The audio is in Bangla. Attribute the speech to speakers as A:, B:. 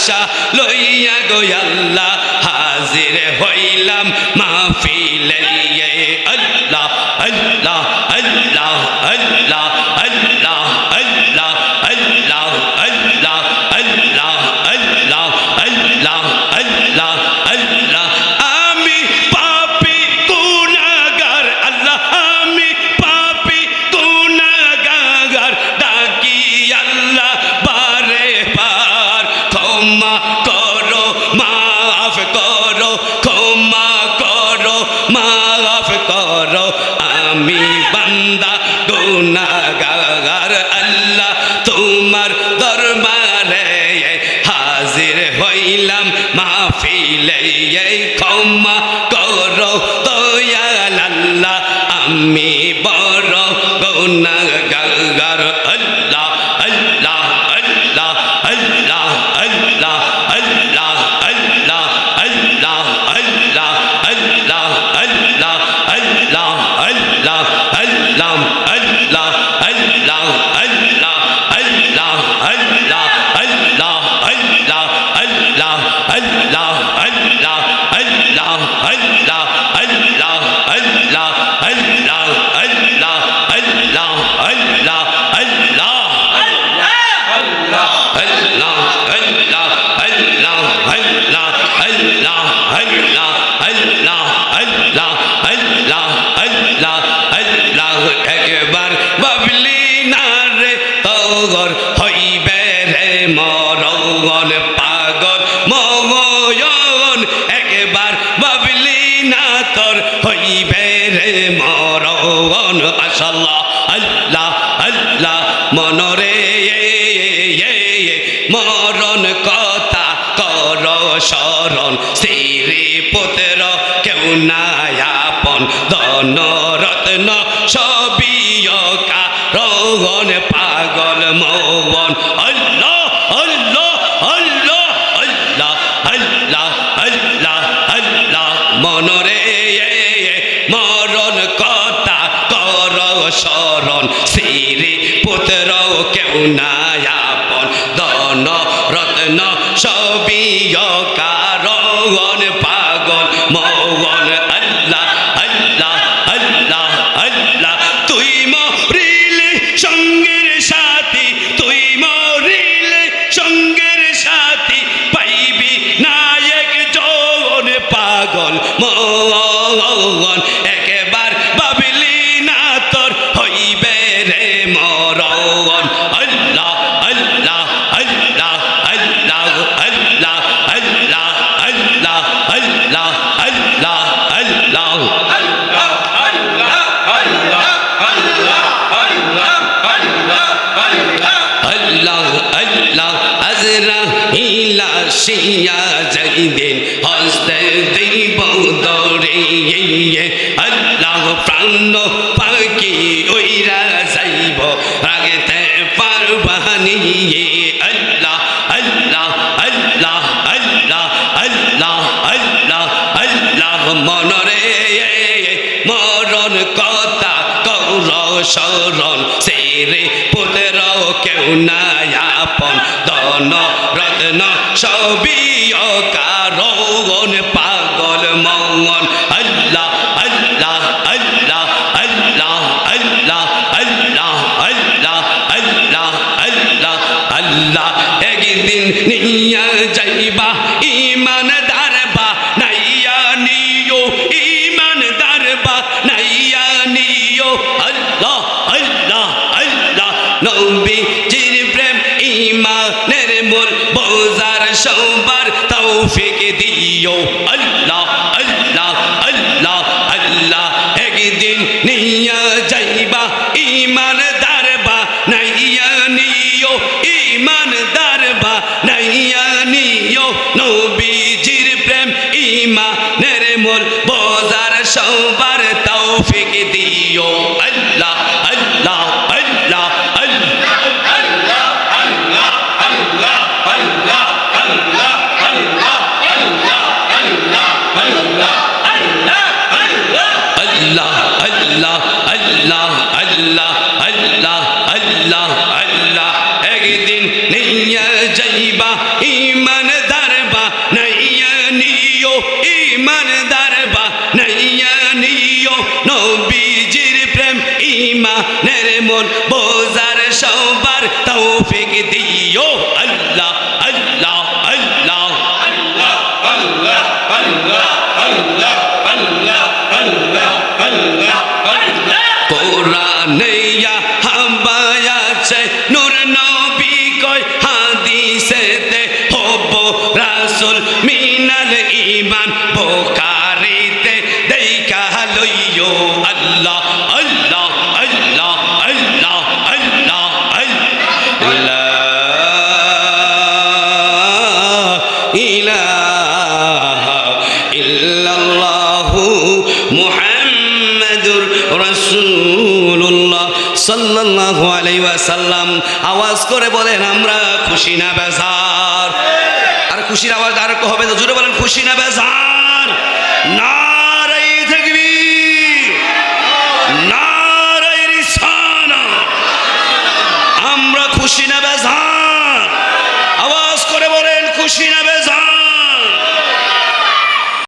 A: আশা লইয়া গো আল্লাহ হাজির হইলাম মাহফিলে আমি বান্দা গুনাগার আল্লাহ, তোমার দরবারে হাজির হইলাম। মাহফিলে ক্ষমা করো দয়াল আল্লাহ আমি বড় গুনাহগার তগর হইবে রে মরগন পাগল মগয়ন, একবার বাবলি না তোর হইবে রে মরগন আসাল্লাহ আল্লাহ আল্লাহ, মনরে মরণ কথা কর শরণ। শ্রী পুত্র, কেউ নায়াপন ধন রত্ন সবিয়কা রগন পাগল মৌবন আল্লাহ আল্লাহ আল্লাহ আল্লাহ আল্লাহ আল্লাহ আল্লাহ। মনরে মরণ কথা কর শরণ। শ্রী পুত্র কেউ নায়াপন দন রত্ন সবিয়কারণ পাগল মৌগন প্রাণ পাখি ওইরা যাইব। রাগতে পারবানি আল্লাহ আল্লাহ শরণ। সেরে পুত্র কেউ নায়াপন দন রত্ন সবিয় কারণ নিয়া যাইবা ইমান দারবা নাইয়া নিও ইমান দারবা নাইয়া নিও। আল্লাহ আল্লাহ আল্লাহ নবী জির প্রেম ইমানের মূল বোঝার সবার তৌফিক দিও। আল্লাহ আল্লাহ আল্লাহ আল্লাহ, একদিন নিয়া যাইবা ইমান দারবা নাইয়া নিও। নিও ইমানদার বা নাইয়া নিও। নবীজির প্রেম ইমানের মোর বজার সবার তৌফিক ইমানদার বা নাইয়া নিও। নবীজির প্রেম ইমানের মন বোজার সবার তৌফিক দিও। আল্লাহ আল্লাহ আল্লাহ। কোরআনেয়া হাবায়াছে নূর নবী কয় হাদিসেতে হব রাসূল মিনাল ঈমান বুখারীতে দেইখা লইও আল্লাহ আল্লাহ আল্লাহ আল্লাহ আল্লাহ আল্লাহ। ইলাহা ইল্লাল্লাহু মুহাম্মাদুর রাসূলুল্লাহ সাল্লাল্লাহু আলাইহি ওয়াসাল্লাম। আওয়াজ করে বলেন, আমরা খুশি না, বেজার। খুশির আওয়াজ আর হবে। জুড়ে বলেন খুশি না বেজার না